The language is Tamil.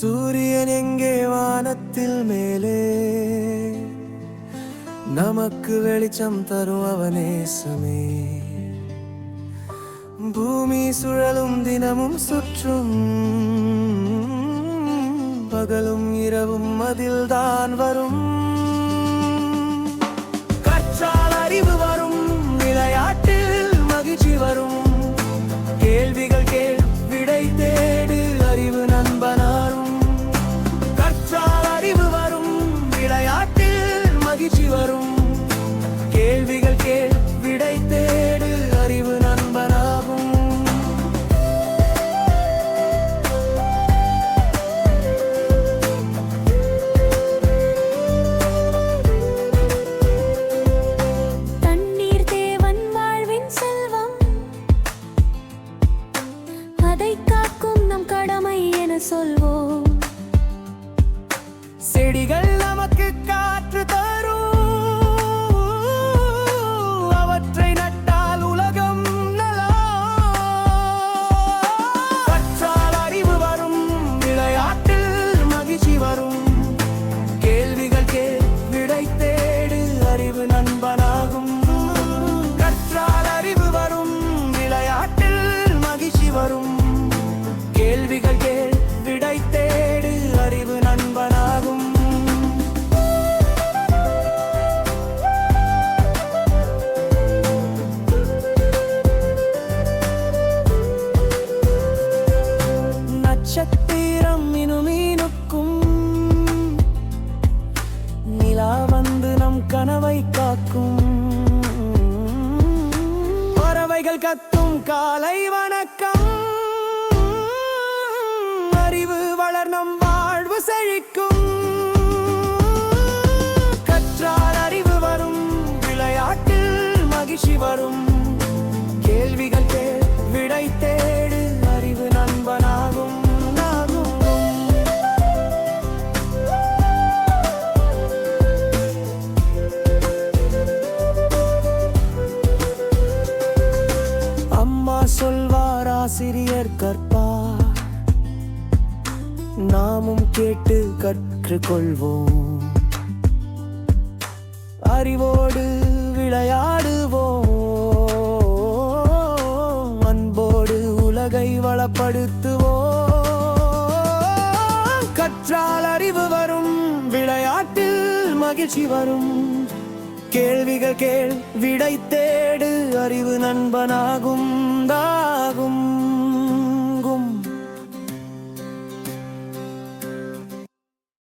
சூரியன் எங்கே வானத்தில் மேலே? நமக்கு வெளிச்சம் தரும் அவனே அவனேசமே பூமி சுழலும் தினமும் சுற்றும் பகலும் இரவும் அதில்தான் வரும். மகிழ்ச்சி வரும். கேள்விகள் கேள் விடை தேடு அறிவு நண்பனாகும். தண்ணீர் தேவன் வாழ்வின் செல்வம். அதை காக்கும் நம் கடமை என சொல்வோம். செடிகள் நமக்கு காற்று தரும். நட்சத்திரம் இனுமீனுக்கும் நிலா வந்து நம் கனவை காக்கும். பறவைகள் கத்தும் காலை வணக்கம். ஆசிரியர் கற்பார் நாமும் கேட்டு கற்றுக்கொள்வோம். அறிவோடு விளையாடுவோம். அன்போடு உலகை வளப்படுத்துவோம். கற்றால் அறிவு வரும் விளையாட்டில் மகிழ்ச்சி வரும். கேள்விகள் கேள் விடை தேடு அறிவு நண்பனாகும்